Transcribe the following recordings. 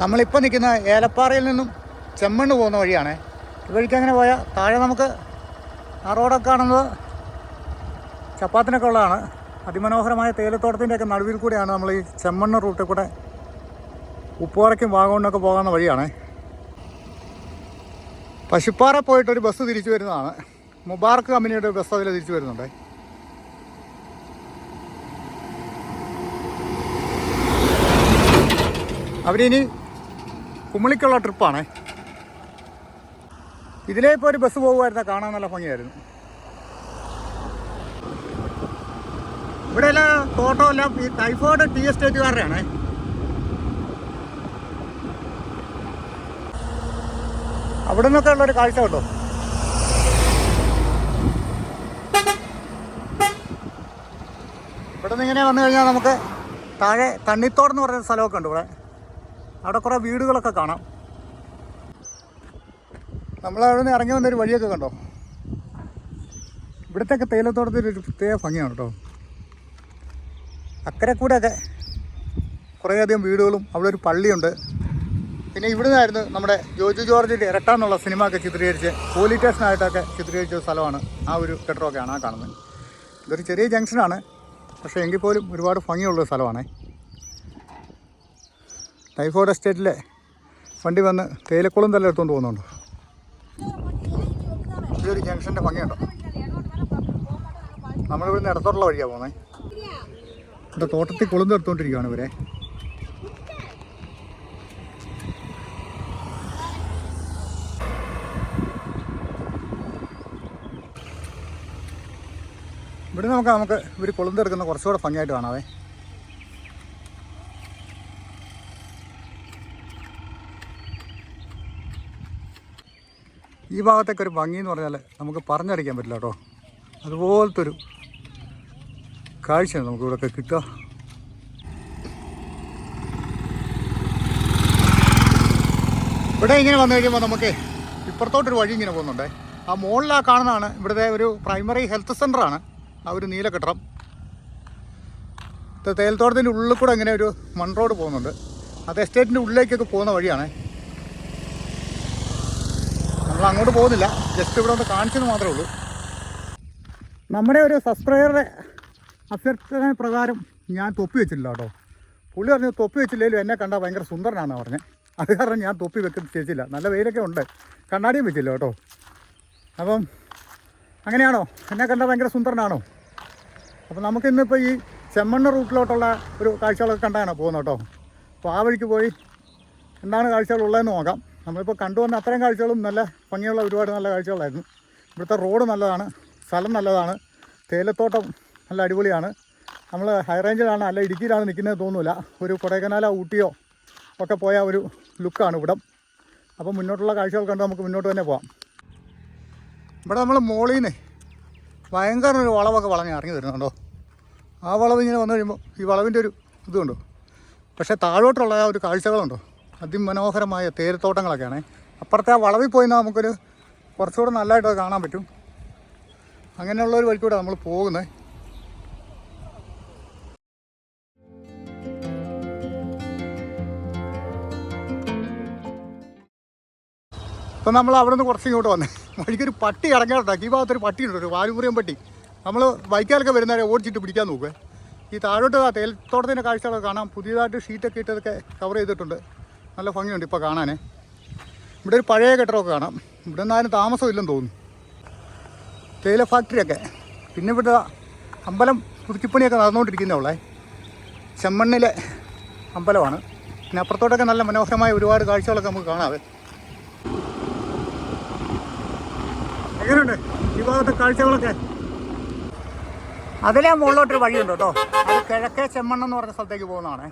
നമ്മളിപ്പോൾ നിൽക്കുന്ന ഏലപ്പാറയിൽ നിന്നും ചെമ്മണ്ണ് പോകുന്ന വഴിയാണ്. ഈ വഴിക്ക് അങ്ങനെ പോയാൽ താഴെ നമുക്ക് ആ റോഡൊക്കെ കാണുന്നത് ചപ്പാത്തിനൊക്കെ ഉള്ളതാണ്. അതിമനോഹരമായ തേയിലത്തോട്ടത്തിന്റെയൊക്കെ നടുവിൽ കൂടെയാണ് നമ്മൾ ഈ ചെമ്മണ്ണ് റൂട്ടിൽ കൂടെ ഉപ്പുപാറയ്ക്കും വാഗമണ്ണൊക്കെ പോകാവുന്ന വഴിയാണ്. പശുപ്പാറ പോയിട്ടൊരു ബസ് തിരിച്ചു വരുന്നതാണ്. മുബാർക്ക് കമ്പനിയുടെ ഒരു ബസ് അതിൽ തിരിച്ചു വരുന്നുണ്ട്. അവരിനി കുമളിക്കുള്ള ട്രിപ്പാണേ. ഇതിലേ ഇപ്പോൾ ഒരു ബസ് പോകുമായിരുന്ന കാണാൻ നല്ല ഭംഗിയായിരുന്നു. ഇവിടെ എല്ലാം തോട്ടമെല്ലാം ഈ ടൈഫോയിഡ് ടീ എസ്റ്റേറ്റുകാരുടെയാണേ അവിടെ നിന്നൊക്കെ ഉള്ളൊരു കാഴ്ച കേട്ടോ ഇവിടെ നിന്ന് ഇങ്ങനെ വന്നു കഴിഞ്ഞാൽ നമുക്ക് താഴെ തണ്ണിത്തോട് എന്ന് പറയുന്ന സ്ഥലമൊക്കെ ഉണ്ട് ഇവിടെ. അവിടെ കുറേ വീടുകളൊക്കെ കാണാം. നമ്മൾ അവിടെ നിന്ന് ഇറങ്ങി വന്നൊരു വഴിയൊക്കെ കണ്ടോ? ഇവിടുത്തെയൊക്കെ തേയിലത്തോട്ടത്തിൽ ഒരു പ്രത്യേക ഭംഗിയാണ് കേട്ടോ. അക്കരെ കൂടെയൊക്കെ കുറേയധികം വീടുകളും അവിടെ ഒരു പള്ളിയുണ്ട്. പിന്നെ ഇവിടെ നിന്നായിരുന്നു നമ്മുടെ ജോജു ജോർജിന്റെ ഇരട്ട എന്നുള്ള സിനിമ ഒക്കെ ചിത്രീകരിച്ച് പോലീസ് സ്റ്റേഷനായിട്ടൊക്കെ ചിത്രീകരിച്ച സ്ഥലമാണ്. ആ ഒരു കെട്ടിടമൊക്കെയാണ് ആ കാണുന്നത്. ഇതൊരു ചെറിയ ജംഗ്ഷനാണ്. പക്ഷേ എങ്കിൽ പോലും ഒരുപാട് ഭംഗിയുള്ള ഒരു സ്ഥലമാണ്. ടൈഫോയിഡ് എസ്റ്റേറ്റിലെ വണ്ടി വന്ന് തേയിലക്കുളം തന്നെ എടുത്തുകൊണ്ട് പോകുന്നുണ്ട്. ഇതൊരു ജംഗ്ഷന്റെ ഭംഗിയുണ്ടോ? നമ്മളിവിടുന്ന് ഇടത്തോട്ടുള്ള വഴിയാണ് പോകുന്നത് ഇവിടെ തോട്ടത്തിൽ കുളിന്ന് എടുത്തുകൊണ്ടിരിക്കുകയാണ് ഇവരെ. ഇവിടെ നമുക്ക് നമുക്ക് ഇവർ കുളുന്തെടുക്കുന്ന കുറച്ചുകൂടെ ഭംഗിയായിട്ട് കാണാവേ. ഈ ഭാഗത്തേക്ക് ഒരു ഭംഗി എന്ന് പറഞ്ഞാൽ നമുക്ക് പറഞ്ഞറിയിക്കാൻ പറ്റില്ല കേട്ടോ. അതുപോലത്തെ ഒരു കാഴ്ചയാണ് നമുക്ക് ഇവിടെയൊക്കെ കിട്ടുക. ഇവിടെ ഇങ്ങനെ വന്നു കഴിയുമ്പോൾ നമുക്ക് ഇപ്പുറത്തോട്ടൊരു വഴി ഇങ്ങനെ പോകുന്നുണ്ട്. ആ മുകളിൽ ആ കാണുന്നതാണ് ഇവിടുത്തെ ഒരു പ്രൈമറി ഹെൽത്ത് സെന്ററാണ് ആ ഒരു നീല കെട്ടിടം. ഇത് തേയിലത്തോട്ടത്തിന്റെ ഉള്ളിൽ കൂടെ ഇങ്ങനെ ഒരു മൺ റോഡ് പോകുന്നുണ്ട്. അത് എസ്റ്റേറ്റിന്റെ ഉള്ളിലേക്കൊക്കെ പോകുന്ന വഴിയാണ്. നമ്മൾ അങ്ങോട്ട് പോകുന്നില്ല. ജസ്റ്റ് ഇവിടെ ഒന്ന് കാണിച്ചെന്ന് മാത്രമേ ഉള്ളൂ. നമ്മുടെ ഒരു സബ്സ്ക്രൈബറുടെ അഭ്യർത്ഥന പ്രകാരം ഞാൻ തൊപ്പി വെച്ചിട്ടില്ല കേട്ടോ. പുള്ളി പറഞ്ഞു തൊപ്പി വെച്ചില്ലെങ്കിലും എന്നെ കണ്ടാൽ ഭയങ്കര സുന്ദരനാണെന്ന് പറഞ്ഞത് അത് കാരണം ഞാൻ തൊപ്പി വെക്കുന്ന ചേച്ചില്ല നല്ല വെയിലൊക്കെ ഉണ്ട്. കണ്ണാടിയും വെച്ചില്ല കേട്ടോ. അപ്പം അങ്ങനെയാണോ? എന്നെ കണ്ടാൽ ഭയങ്കര സുന്ദരനാണോ? അപ്പം നമുക്കിന്നിപ്പോൾ ഈ ചെമ്മണ്ണ റൂട്ടിലോട്ടുള്ള ഒരു കാഴ്ചകളൊക്കെ കണ്ടാണ് പോകുന്നത് കേട്ടോ? അപ്പോൾ ആ വഴിക്ക് പോയി എന്താണ് കാഴ്ചകൾ ഉള്ളതെന്ന് നോക്കാം. നമ്മളിപ്പോൾ കണ്ടുവന്ന അത്രയും കാഴ്ചകളും നല്ല ഭംഗിയുള്ള ഒരുപാട് നല്ല കാഴ്ചകളായിരുന്നു. ഇവിടുത്തെ റോഡ് നല്ലതാണ് സ്ഥലം നല്ലതാണ് തേയിലത്തോട്ടം നല്ല അടിപൊളിയാണ്. നമ്മൾ ഹൈ റേഞ്ചിലാണ് അല്ല ഇടുക്കിയിലാണ് നിൽക്കുന്നത് തോന്നില്ല ഒരു കൊടൈക്കനാലോ ഊട്ടിയോ ഒക്കെ പോയ ഒരു ലുക്കാണ് ഇവിടം. അപ്പോൾ മുന്നോട്ടുള്ള കാഴ്ചകൾ കണ്ട് നമുക്ക് മുന്നോട്ട് തന്നെ പോകാം ഇവിടെ നമ്മൾ മോളിൽ നിന്ന് ഭയങ്കര ഒരു വളവൊക്കെ വളഞ്ഞ് ഇറങ്ങി വരുന്നുണ്ടോ? ആ വളവ് ഇങ്ങനെ വന്നു കഴിയുമ്പോൾ ഈ വളവിന്റെ ഒരു ഇതുണ്ടോ? പക്ഷേ താഴോട്ടുള്ള ആ ഒരു കാഴ്ചകളുണ്ടോ? അതിമനോഹരമായ തേയിലത്തോട്ടങ്ങളൊക്കെയാണേ. അപ്പുറത്തെ ആ വളവിൽ പോയി നമുക്കൊരു കുറച്ചുകൂടെ നല്ലതായിട്ട് കാണാൻ പറ്റും. അങ്ങനെയുള്ള ഒരു വഴിക്കൂടെ നമ്മൾ പോകുന്നത് ഇപ്പം നമ്മൾ അവിടെ നിന്ന് കുറച്ച് ഇങ്ങോട്ട് വന്നേ. വഴിക്കൊരു പട്ടി ഇറങ്ങാറുണ്ടാക്കി ഈ ഭാഗത്തൊരു പട്ടി ഉണ്ട് ഒരു വാലുമുറിയൻ പട്ടി. നമ്മൾ ബൈക്കാലൊക്കെ വരുന്നവരെ ഓടിച്ചിട്ട് പിടിക്കാൻ നോക്കുക ഈ താഴോട്ട് തേൽത്തോട്ടത്തിന്റെ കാഴ്ചകളൊക്കെ കാണാം. പുതിയതായിട്ട് ഷീറ്റൊക്കെ ഇട്ടതൊക്കെ കവർ ചെയ്തിട്ടുണ്ട്. നല്ല ഭംഗിയുണ്ട് ഇപ്പോൾ കാണാനേ. ഇവിടെ ഒരു പഴയ കെട്ടിടമൊക്കെ കാണാം. ഇവിടെ ഒന്നും ആരും താമസമില്ലെന്ന് തോന്നുന്നു. തേയില ഫാക്ടറിയൊക്കെ. പിന്നെ ഇവിടെ അമ്പലം പുതുക്കിപ്പണിയൊക്കെ നടന്നുകൊണ്ടിരിക്കുന്നേ ഉള്ളേ. ചെമ്മണ്ണിലെ അമ്പലമാണ്. പിന്നെ അപ്പുറത്തോട്ടൊക്കെ നല്ല മനോഹരമായ ഒരുപാട് കാഴ്ചകളൊക്കെ നമുക്ക് കാണാവേ എങ്ങനെയുണ്ട് ഈ ഭാഗത്തെ കാഴ്ചകളൊക്കെ? അതിലെ മുകളിലോട്ടൊരു വഴിയുണ്ട് കേട്ടോ. അത് കിഴക്കേ ചെമ്മണ്ണെന്ന് പറഞ്ഞ സ്ഥലത്തേക്ക് പോകുന്നതാണ്.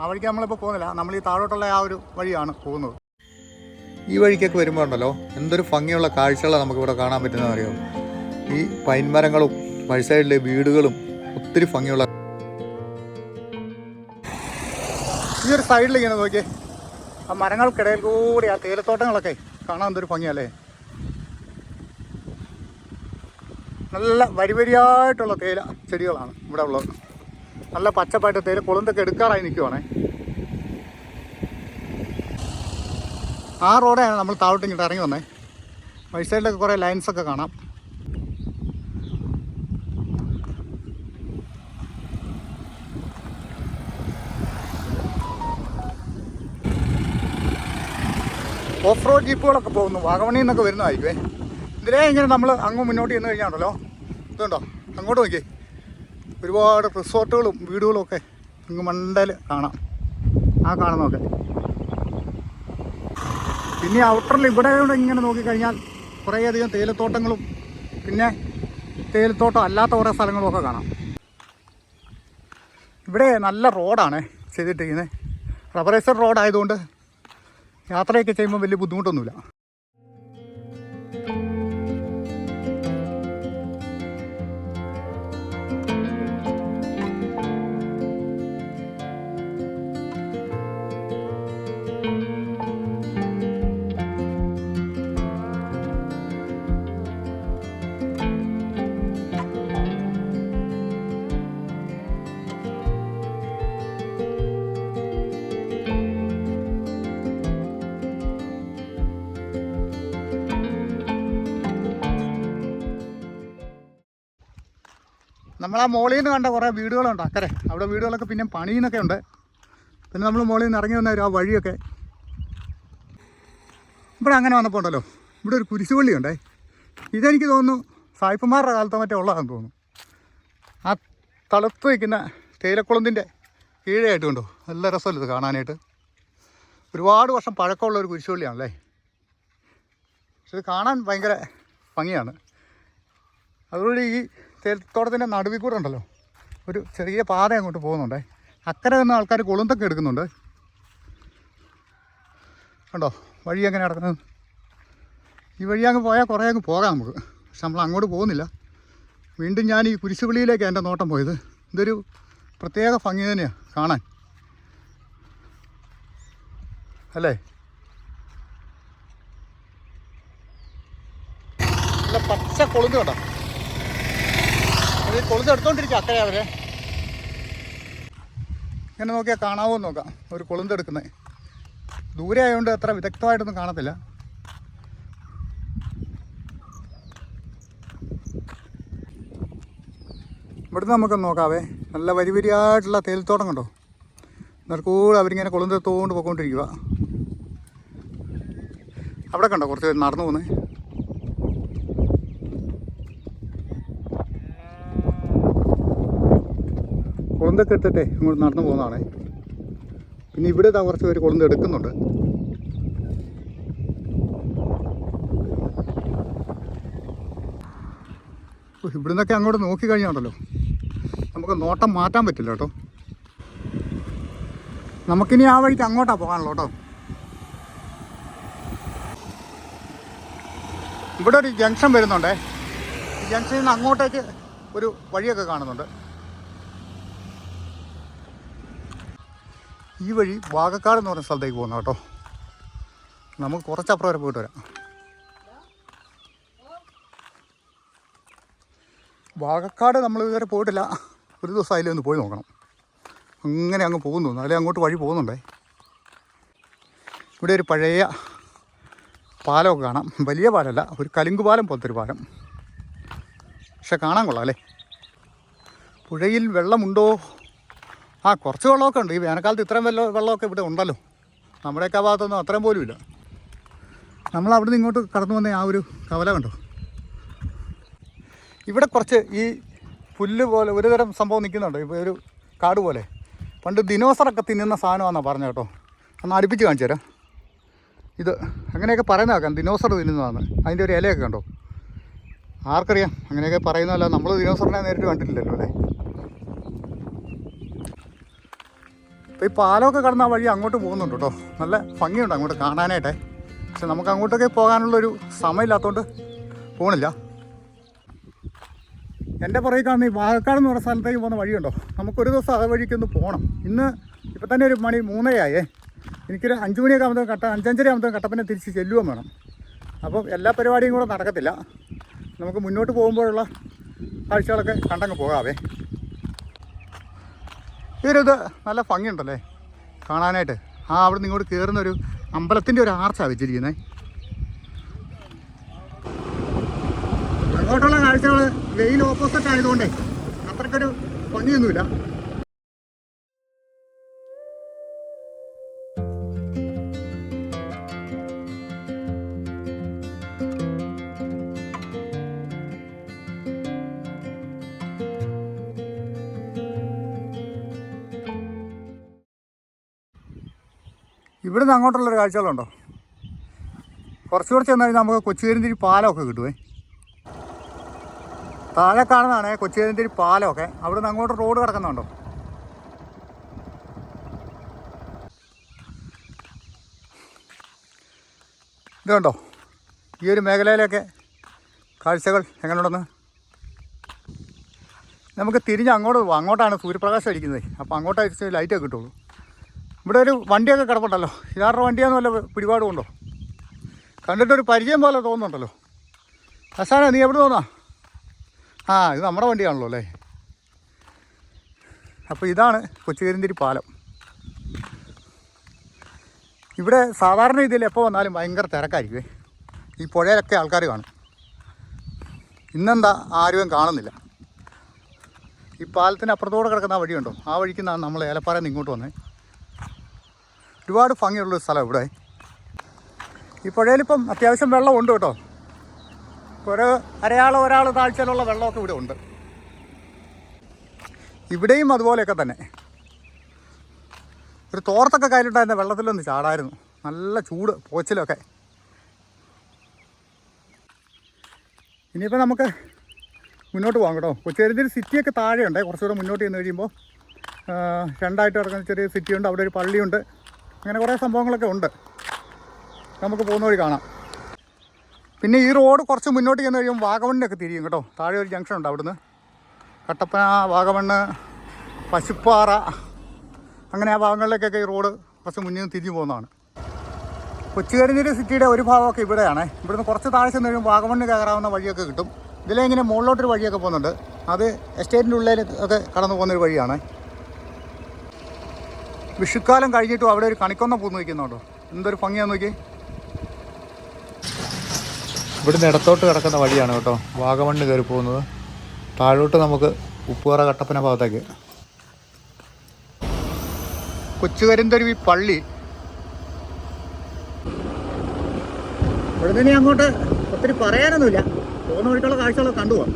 ആ വഴിക്ക് നമ്മളിപ്പോൾ പോകുന്നില്ല. നമ്മൾ ഈ താഴോട്ടുള്ള ആ ഒരു വഴിയാണ് പോകുന്നത്. ഈ വഴിക്കൊക്കെ വരുമ്പോൾ ഉണ്ടല്ലോ എന്തൊരു ഭംഗിയുള്ള കാഴ്ചകളാണ് നമുക്കിവിടെ കാണാൻ പറ്റുന്നത് അറിയോ ഈ പൈൻ മരങ്ങളും വഴി സൈഡിലെ വീടുകളും ഒത്തിരി ഭംഗിയുള്ള ഈ ഒരു സൈഡിൽ ഇങ്ങനെ നോക്കിയേ. ആ മരങ്ങൾക്കിടയിൽ കൂടി ആ തേയിലത്തോട്ടങ്ങളൊക്കെ കാണാൻ എന്തൊരു ഭംഗിയല്ലേ? നല്ല വരി വരിയായിട്ടുള്ള തേയില ചെടികളാണ് ഇവിടെ ഉള്ളത്. നല്ല പച്ചപ്പായിട്ട് തേയില കൊളുന്തൊക്കെ എടുക്കാറായി നിൽക്കുവാണേ ആ റോഡാണ് നമ്മൾ താഴോട്ട് ഇങ്ങോട്ട് ഇറങ്ങി വന്നേ. വൈറ്റ് സൈഡിലൊക്കെ കുറേ ലൈൻസൊക്കെ കാണാം. ഓഫ് റോഡ് ജീപ്പുകളൊക്കെ പോകുന്നു. വാഗമണിയിൽ നിന്നൊക്കെ വരുന്നതായിരിക്കുമേ ഇതിലേ ഇങ്ങനെ നമ്മൾ അങ്ങ് മുന്നോട്ട് ചെന്ന് കഴിഞ്ഞാണല്ലോ. ഇതുണ്ടോ? അങ്ങോട്ട് നോക്കിയേ. ഒരുപാട് റിസോർട്ടുകളും വീടുകളും ഒക്കെ ഇങ്ങ് മണ്ടയിൽ കാണാം. ആ കാണുന്നതൊക്കെ. പിന്നെ ഔട്ടറിൽ ഇവിടെ ഇങ്ങനെ നോക്കിക്കഴിഞ്ഞാൽ കുറേയധികം തേയിലത്തോട്ടങ്ങളും പിന്നെ തേയിലത്തോട്ടം അല്ലാത്ത കുറേ സ്ഥലങ്ങളും ഒക്കെ കാണാം. ഇവിടെ നല്ല റോഡാണ് ചെയ്തിട്ടിരിക്കുന്നത്. റബറേസർ റോഡായതുകൊണ്ട് യാത്രയൊക്കെ ചെയ്യുമ്പോൾ വലിയ ബുദ്ധിമുട്ടൊന്നുമില്ല. നമ്മൾ ആ മോളിൽ നിന്ന് കണ്ട കുറേ വീടുകളുണ്ട്. അക്കരെ അവിടെ വീടുകളൊക്കെ പിന്നെ പണിയെന്നൊക്കെ ഉണ്ട്. പിന്നെ നമ്മൾ മോളിൽ നിന്ന് ഇറങ്ങി വന്ന ആ വഴിയൊക്കെ. ഇവിടെ അങ്ങനെ വന്നപ്പോൾ ഉണ്ടല്ലോ ഇവിടെ ഒരു കുരിശുപള്ളി ഉണ്ടേ ഇതെനിക്ക് തോന്നുന്നു സായിപ്പന്മാരുടെ കാലത്തോ മറ്റേ ഉള്ളതാണെന്ന് തോന്നുന്നു. ആ തളുത്ത് വയ്ക്കുന്ന തേയിലക്കുളത്തിന്റെ കീഴായിട്ട് കണ്ടോ നല്ല രസമല്ല ഇത് കാണാനായിട്ട്. ഒരുപാട് വർഷം പഴക്കമുള്ള ഒരു കുരിശുപള്ളിയാണല്ലേ. പക്ഷെ ഇത് കാണാൻ ഭയങ്കര ഭംഗിയാണ്. അതുകൊണ്ട് ഈ തേയിലത്തോട്ടത്തിന്റെ നടുവിൽ കൂടെ ഉണ്ടല്ലോ. ഒരു ചെറിയ പാത അങ്ങോട്ട് പോകുന്നുണ്ടേ. അക്കരെ നിന്ന് ആൾക്കാർ കൊളുന്തൊക്കെ എടുക്കുന്നുണ്ട്. കണ്ടോ? വഴി എങ്ങനെ കിടക്കുന്നത് ഈ വഴി അങ്ങ് പോയാൽ കുറേ അങ്ങ് പോകാം നമുക്ക്. പക്ഷെ നമ്മൾ അങ്ങോട്ട് പോകുന്നില്ല. വീണ്ടും ഞാൻ ഈ കുരിശുപള്ളിയിലേക്ക് എന്റെ നോട്ടം പോയത്. ഇതൊരു പ്രത്യേക ഭംഗി തന്നെയാണ് കാണാൻ. അല്ലേ? പച്ച കൊളുന്ത് അത് ഈ കൊളുന്ത് എടുത്തോണ്ടിരിക്കുക അക്കരെ അവരെ. ഇങ്ങനെ നോക്കിയാൽ കാണാവോ നോക്കാം. ഒരു കൊളുന്ത് എടുക്കുന്നത് ദൂരെ ആയതുകൊണ്ട് അത്ര വിദഗ്ധമായിട്ടൊന്നും കാണത്തില്ല. ഇവിടുന്ന് നമുക്ക് നോക്കാവേ. നല്ല വരി വരിയായിട്ടുള്ള തേൽത്തോട്ടം കണ്ടോ നിനക്കൂടെ അവരിങ്ങനെ കൊളുന്തെടുത്തോണ്ട് പോയിക്കൊണ്ടിരിക്കുക അവിടെ കണ്ടോ കുറച്ച് നടന്നു പോകുന്നത് കൊളുന്തൊക്കെ എടുത്തിട്ടേ ഇങ്ങോട്ട് നടന്നു പോകുന്നതാണേ. പിന്നെ ഇവിടെ കുറച്ച് പേര് കുളന്ത് എടുക്കുന്നുണ്ട്. ഓ, ഇവിടുന്നൊക്കെ അങ്ങോട്ട് നോക്കി കഴിഞ്ഞാണല്ലോ നമുക്ക് നോട്ടം മാറ്റാൻ പറ്റില്ല കേട്ടോ. നമുക്കിനി ആ വഴിക്ക് അങ്ങോട്ടാ പോകാനുള്ളൂ കേട്ടോ. ഇവിടെ ഒരു ജംഗ്ഷൻ വരുന്നുണ്ടേ. ജംഗ്ഷനിൽ നിന്ന് അങ്ങോട്ടേക്ക് ഒരു വഴിയൊക്കെ കാണുന്നുണ്ട്. ഈ വഴി വാഗക്കാട് എന്ന് പറഞ്ഞ സ്ഥലത്തേക്ക് പോകുന്ന കേട്ടോ. നമുക്ക് കുറച്ചപ്പുറം വരെ പോയിട്ട് വരാം. വാഗക്കാട് നമ്മൾ ഇതുവരെ പോയിട്ടില്ല. ഒരു ദിവസം അതിലൊന്ന് പോയി നോക്കണം. അങ്ങനെ അങ്ങ് പോകുന്നു. അല്ലെങ്കിൽ അങ്ങോട്ട് വഴി പോകുന്നുണ്ടേ. ഇവിടെ ഒരു പഴയ പാലമൊക്കെ കാണാം. വലിയ പാലമല്ല ഒരു കലുങ്ക് പാലം പോലത്തെ ഒരു പാലം. പക്ഷെ കാണാൻ കൊള്ളാം അല്ലേ? പുഴയിൽ വെള്ളമുണ്ടോ ആ കുറച്ച് വെള്ളമൊക്കെ ഉണ്ട്. ഈ വേനൽക്കാലത്ത് ഇത്രയും വെള്ളം വെള്ളമൊക്കെ ഇവിടെ ഉണ്ടല്ലോ. നമ്മുടെയൊക്കെ ഭാഗത്തൊന്നും അത്രയും പോലും ഇല്ല. നമ്മൾ അവിടെ നിന്ന് ഇങ്ങോട്ട് കടന്നു വന്ന ആ ഒരു കവല കണ്ടോ? ഇവിടെ കുറച്ച് ഈ പുല്ല് പോലെ ഒരു തരം സംഭവം നിൽക്കുന്നുണ്ട്. ഇപ്പോൾ ഒരു കാട് പോലെ. പണ്ട് ദിനോസറൊക്കെ തിന്നുന്ന സാധനമാണെന്നാണ് പറഞ്ഞത് കേട്ടോ. ഒന്ന് അടുപ്പിച്ച് കാണിച്ചു തരാം. ഇത് അങ്ങനെയൊക്കെ പറയുന്ന കേൾക്കാം ദിനോസർ തിന്നുന്നതാണ് അതിന്റെ ഒരു ഇലയൊക്കെ കണ്ടോ? ആർക്കറിയാം. അങ്ങനെയൊക്കെ പറയുന്നതല്ല നമ്മൾ ദിനോസറിനെ നേരിട്ട് കണ്ടിട്ടില്ലല്ലോ അല്ലേ? ഈ പാലമൊക്കെ കടന്ന് ആ വഴി അങ്ങോട്ട് പോകുന്നുണ്ട് കേട്ടോ. നല്ല ഭംഗിയുണ്ട് അങ്ങോട്ട് കാണാനായിട്ടേ. പക്ഷെ നമുക്ക് അങ്ങോട്ടൊക്കെ പോകാനുള്ളൊരു സമയമില്ലാത്തതുകൊണ്ട് പോകണില്ല എന്റെ പുറകെ കാണുന്ന ഈ വാഴക്കാട് എന്ന് പറഞ്ഞ സ്ഥലത്തേക്ക് പോകുന്ന വഴിയുണ്ടോ? നമുക്കൊരു ദിവസം ആ വഴിക്കൊന്ന് പോകണം ഇന്ന് ഇപ്പം തന്നെ ഒരു മണി മൂന്നരയായേ. എനിക്കൊരു അഞ്ച് മണിയൊക്കെ ആകുമ്പോൾ കട്ട അഞ്ചഞ്ചര ആകുമ്പോൾ കട്ടപ്പനെ തിരിച്ച് ചെല്ലുകയും വേണം. അപ്പോൾ എല്ലാ പരിപാടിയും കൂടെ നടക്കത്തില്ല. നമുക്ക് മുന്നോട്ട് പോകുമ്പോഴുള്ള കാഴ്ചകളൊക്കെ കണ്ടങ്ങ് പോകാവേ. ഇത് നല്ല ഭംഗിയുണ്ടല്ലേ? കാണാനായിട്ട്. ആ അവിടെ നിന്ന് ഇങ്ങോട്ട് കയറുന്ന ഒരു അമ്പലത്തിന്റെ ഒരു ആർച്ചാണ് വെച്ചിരിക്കുന്നത് അങ്ങോട്ടുള്ള കാഴ്ചകൾ വെയിൽ ഓപ്പോസിറ്റ് ആയതുകൊണ്ടേ അത്രക്കൊരു ഭംഗിയൊന്നുമില്ല. ഇവിടുന്ന് അങ്ങോട്ടുള്ളൊരു കാഴ്ചകളുണ്ടോ? കുറച്ചുകൂടെ കുറച്ച് കഴിഞ്ഞാൽ നമുക്ക് കൊച്ചുകരിന്തിരി പാലമൊക്കെ കിട്ടുമേ താഴെ കാണുന്നതാണ് കൊച്ചുകരിന്തിരി പാലമൊക്കെ. അവിടുന്ന് അങ്ങോട്ട് റോഡ് കിടക്കുന്നുണ്ടോ? ഇതുണ്ടോ ഈ ഒരു മേഖലയിലൊക്കെ കാഴ്ചകൾ എങ്ങനെയുണ്ടെന്ന്? നമുക്ക് തിരിഞ്ഞ് അങ്ങോട്ട് അങ്ങോട്ടാണ് സൂര്യപ്രകാശം അടിക്കുന്നത്. അപ്പോൾ അങ്ങോട്ടായിരിക്കും ലൈറ്റൊക്കെ കിട്ടുള്ളൂ. ഇവിടെ ഒരു വണ്ടിയൊക്കെ കിടപ്പുണ്ടല്ലോ. ഇതാരുടെ വണ്ടിയാന്ന് വല്ല ഉണ്ടോ കണ്ടിട്ടൊരു പരിചയം പോലെ തോന്നുന്നുണ്ടല്ലോ. ഹസാന നീ എവിടെ തോന്നാ ആ ഇത് നമ്മുടെ വണ്ടിയാണല്ലോ അല്ലേ? അപ്പോൾ ഇതാണ് കൊച്ചുകരിന്തിരി പാലം. ഇവിടെ സാധാരണ രീതിയിൽ എപ്പോൾ വന്നാലും ഭയങ്കര തിരക്കായിരിക്കുമേ ഈ പുഴയിലൊക്കെ ആൾക്കാർ കാണും. ഇന്നെന്താ ആരും കാണുന്നില്ല. ഈ പാലത്തിന് അപ്പുറത്തോടെ കിടക്കുന്ന ആ വഴിയുണ്ടോ? ആ വഴിക്ക് നമ്മൾ ഏലപ്പാറയിൽ നിന്ന് ഇങ്ങോട്ട് വന്നത് ഒരുപാട് ഭംഗിയുള്ളൊരു സ്ഥലം ഇവിടെ. ഈ പുഴയിലിപ്പം അത്യാവശ്യം വെള്ളമുണ്ട് കേട്ടോ. ഒരു അരയാൾ ഒരാൾ താഴ്ചയിലുള്ള വെള്ളമൊക്കെ ഇവിടെ ഉണ്ട്. ഇവിടെയും അതുപോലെയൊക്കെ തന്നെ. ഒരു തോർത്തൊക്കെ കയ്യിലുണ്ടായിരുന്ന വെള്ളത്തിലൊന്ന് ചാടായിരുന്നു. നല്ല ചൂട് പോച്ചിലൊക്കെ. ഇനിയിപ്പോൾ നമുക്ക് മുന്നോട്ട് പോകാം കേട്ടോ. കൊച്ചുകരുതിൽ സിറ്റിയൊക്കെ താഴെയുണ്ട്. കുറച്ചുകൂടെ മുന്നോട്ട് ചെന്ന് കഴിയുമ്പോൾ രണ്ടായിട്ട് കിടക്കുന്ന ചെറിയ സിറ്റിയുണ്ട്. അവിടെ ഒരു പള്ളിയുണ്ട്. അങ്ങനെ കുറേ സംഭവങ്ങളൊക്കെ ഉണ്ട്. നമുക്ക് പോകുന്ന വഴി കാണാം. പിന്നെ ഈ റോഡ് കുറച്ച് മുന്നോട്ട് ചെന്ന് കഴിയുമ്പോൾ വാഗമണ്ണിനൊക്കെ തിരിയും കേട്ടോ. താഴെ ഒരു ജംഗ്ഷൻ ഉണ്ട് അവിടുന്ന്. കട്ടപ്പന വാഗമണ്ണ് പശുപ്പാറ അങ്ങനെ ആ ഭാഗങ്ങളിലേക്കൊക്കെ ഈ റോഡ് കുറച്ച് മുന്നിൽ നിന്ന് തിരിഞ്ഞു പോകുന്നതാണ്. കൊച്ചുകരിഞ്ഞിരി സിറ്റിയുടെ ഒരു ഭാഗമൊക്കെ ഇവിടെയാണ്. ഇവിടുന്ന് കുറച്ച് താഴെ ചെന്ന് കഴിയുമ്പോൾ വാഗമണ്ണിന് കയറാവുന്ന വഴിയൊക്കെ കിട്ടും. ഇതിലെ ഇങ്ങനെ മുകളിലോട്ടൊരു വഴിയൊക്കെ പോകുന്നുണ്ട്. അത് എസ്റ്റേറ്റിന്റെ ഉള്ളിൽ ഒക്കെ കടന്നു പോകുന്നൊരു വഴിയാണ്. വിഷുക്കാലം കഴിഞ്ഞിട്ടും അവിടെ ഒരു കണിക്കൊന്ന പൂന്ന് നിൽക്കുന്നുണ്ടോ? എന്തൊരു ഭംഗിയാന്ന് നോക്കി ഇവിടുന്ന് ഇടത്തോട്ട് കിടക്കുന്ന വഴിയാണ് കേട്ടോ. വാഗമണ്ണ് കയറി പോകുന്നത്. താഴോട്ട് നമുക്ക് ഉപ്പുകറ കട്ടപ്പന ഭാഗത്തേക്ക്. കൊച്ചുകരിന്തരുവി പള്ളി. ഇവിടുന്ന് അങ്ങോട്ട് ഒത്തിരി പറയാനൊന്നുമില്ല. പോകുന്ന വഴിക്കുള്ള കാഴ്ചകളൊക്കെ കണ്ടുപോകാം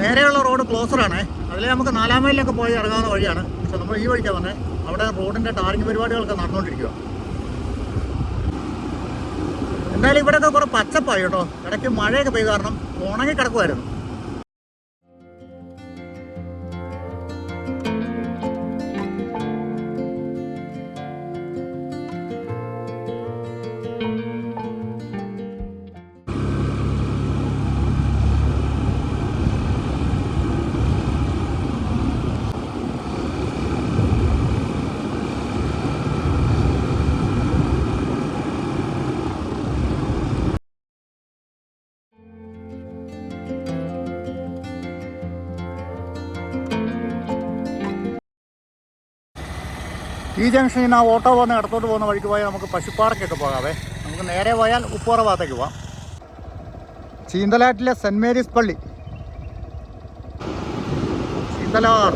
നേരെയുള്ള റോഡ് ക്ലോസറാണ് അതിൽ നമുക്ക് നാലാം മൈലിലൊക്കെ പോയി ഇറങ്ങാവുന്ന വഴിയാണ്. പക്ഷെ നമ്മൾ ഈ വഴിക്കാണ് വന്നത് അവിടെ റോഡിന്റെ ടാറിങ് പരിപാടികളൊക്കെ നടന്നുകൊണ്ടിരിക്കുക എന്തായാലും ഇവിടെയൊക്കെ കുറേ പച്ചപ്പായി കേട്ടോ. ഇടയ്ക്ക് മഴയൊക്കെ പെയ്ത് കാരണം ഉണങ്ങി കിടക്കുമായിരുന്നു ഈ ജംഗ്ഷനിൽ നിന്ന് ആ ഓട്ടോ വന്ന് ഇടത്തോട്ട് പോകുന്ന വഴിക്ക് പോയാൽ നമുക്ക് പശുപ്പാറയ്ക്കൊക്കെ പോകാവേ. നമുക്ക് നേരെ പോയാൽ ഉപ്പുറ ഭാഗത്തേക്ക് പോവാം. ചീന്തലാട്ടിലെ സെന്റ് മേരീസ് പള്ളി. ചീന്തലാർ.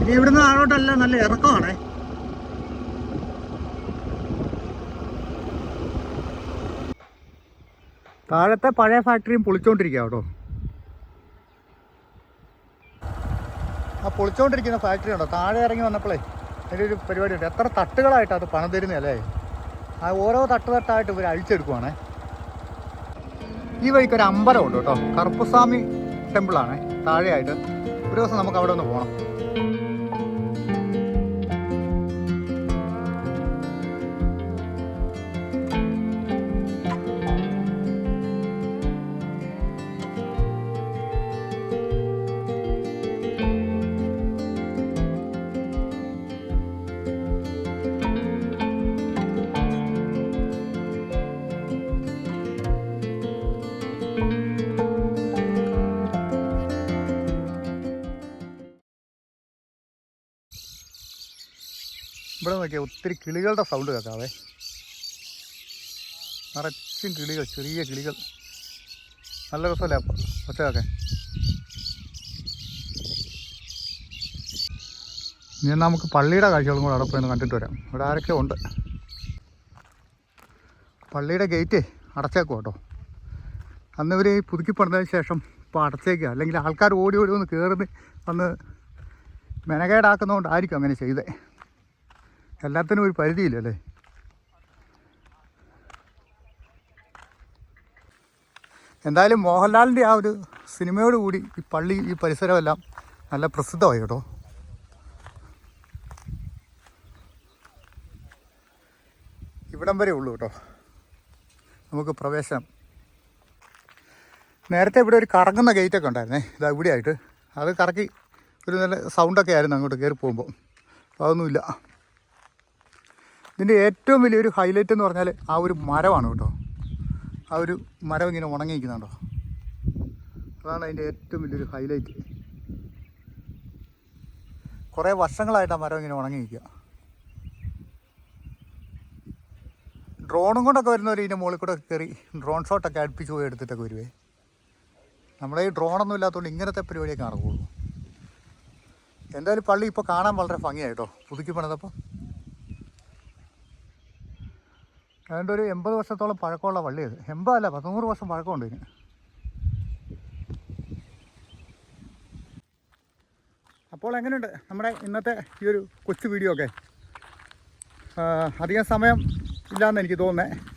ഇനി ഇവിടുന്ന് താഴോട്ടല്ല നല്ല ഇറക്കമാണേ. താഴത്തെ പഴയ ഫാക്ടറിയും പൊളിച്ചോണ്ടിരിക്കുക കേട്ടോ. പൊളിച്ചോണ്ടിരിക്കുന്ന ഫാക്ടറി ഉണ്ടോ? താഴെ ഇറങ്ങി വന്നപ്പോഴേ പരിപാടി ഉണ്ട് എത്ര തട്ടുകളായിട്ട് അത് പണം തരുന്നതല്ലേ ആ ഓരോ തട്ട് തട്ടായിട്ട് ഇവർ അഴിച്ചെടുക്കുവാണേ. ഈ വഴിക്ക് ഒരു അമ്പലമുണ്ട് കേട്ടോ. കറുപ്പുസ്വാമി ടെമ്പിളാണ് താഴെയായിട്ട്. ഒരു ദിവസം നമുക്ക് അവിടെ ഒന്ന് പോകണം ഇവിടെ നോക്കിയാൽ ഒത്തിരി കിളികളുടെ സൗണ്ട് കേൾക്കാവേ. നിറച്ചും കിളികൾ ചെറിയ കിളികൾ. നല്ല രസമല്ലേ അപ്പം ഒച്ചയൊക്കെ ഇനി നമുക്ക് പള്ളിയുടെ കാഴ്ചകളും കൂടെ അവിടെ പോയി കണ്ടിട്ട് വരാം. ഇവിടെ ആരൊക്കെ ഉണ്ട്. പള്ളിയുടെ ഗേറ്റ് അടച്ചേക്കും കേട്ടോ അന്ന് ഇവർ പുതുക്കി പണിതതിന് ശേഷം ഇപ്പോൾ അടച്ചേക്കുക അല്ലെങ്കിൽ ആൾക്കാർ ഓടി ഓടി ഒന്ന് കയറുന്ന വന്ന് മെനകേടാക്കുന്നതുകൊണ്ടായിരിക്കും അങ്ങനെ ചെയ്തേ. എല്ലാത്തിനും ഒരു പരിധിയില്ല അല്ലേ? എന്തായാലും മോഹൻലാലിന്റെ ആ ഒരു സിനിമയോട് കൂടി ഈ പള്ളി ഈ പരിസരമെല്ലാം നല്ല പ്രസിദ്ധമായി കേട്ടോ. ഇവിടം വരെ ഉള്ളൂ കേട്ടോ. നമുക്ക് പ്രവേശനം. നേരത്തെ ഇവിടെ ഒരു കറങ്ങുന്ന ഗേറ്റൊക്കെ ഉണ്ടായിരുന്നേ ഇതാ ഇവിടെ ആയിട്ട് അത് കറക്കി ഒരു നല്ല സൗണ്ടൊക്കെ ആയിരുന്നു അങ്ങോട്ട് കയറി പോകുമ്പോൾ അപ്പോൾ അതൊന്നുമില്ല. ഇതിന്റെ ഏറ്റവും വലിയൊരു ഹൈലൈറ്റ് എന്ന് പറഞ്ഞാൽ ആ ഒരു മരമാണ് കേട്ടോ. ആ ഒരു മരം ഇങ്ങനെ ഉണങ്ങിയിരിക്കുന്നുണ്ടോ? അതാണ് അതിന്റെ ഏറ്റവും വലിയൊരു ഹൈലൈറ്റ് കുറേ വർഷങ്ങളായിട്ട് ആ മരം ഇങ്ങനെ ഉണങ്ങിയിരിക്കുക. ഡ്രോണും കൊണ്ടൊക്കെ വരുന്നവർ ഇതിന്റെ മുകളിൽ കൂടെ കയറി ഡ്രോൺ ഷോട്ടൊക്കെ അടുപ്പിച്ച് പോയി എടുത്തിട്ടൊക്കെ വരുവേ. നമ്മളെ ഈ ഡ്രോണൊന്നും ഇല്ലാത്തതുകൊണ്ട് ഇങ്ങനത്തെ പരിപാടിയൊക്കെ നടക്കുകയുള്ളൂ എന്തായാലും പള്ളി ഇപ്പോൾ കാണാൻ വളരെ ഭംഗിയായിട്ടോ പുതുക്കി പണിതപ്പോൾ അതുകൊണ്ട് ഒരു എൺപത് വർഷത്തോളം പഴക്കമുള്ള പള്ളിയത് എൺപതല്ല പത്തൊന്നൂറ് വർഷം പഴക്കമുണ്ട് ഇതിന്. അപ്പോൾ എങ്ങനെയുണ്ട് നമ്മുടെ ഇന്നത്തെ ഈ ഒരു കൊച്ചു വീഡിയോ ഒക്കെ? അധികം സമയം ഇല്ലയെന്ന് എനിക്ക് തോന്നുന്നത്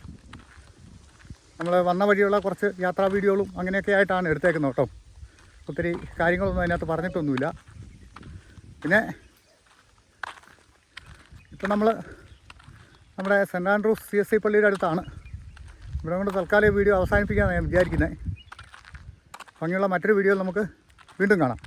നമ്മൾ വന്ന വഴിയുള്ള കുറച്ച് യാത്രാ വീഡിയോകളും അങ്ങനെയൊക്കെ ആയിട്ടാണ് എടുത്തേക്കുന്നത് കേട്ടോ. ഒത്തിരി കാര്യങ്ങളൊന്നും അതിനകത്ത് പറഞ്ഞിട്ടൊന്നുമില്ല. പിന്നെ ഇപ്പം നമ്മൾ നമ്മുടെ Saint Andrews C S I പള്ളിയുടെ അടുത്താണ്. ഇവിടെ കൊണ്ട് തൽക്കാലം വീഡിയോ അവസാനിപ്പിക്കാമെന്ന് ഞാൻ വിചാരിക്കുന്നത്. ഭംഗിയുള്ള മറ്റൊരു വീഡിയോയിൽ നമുക്ക് വീണ്ടും കാണാം.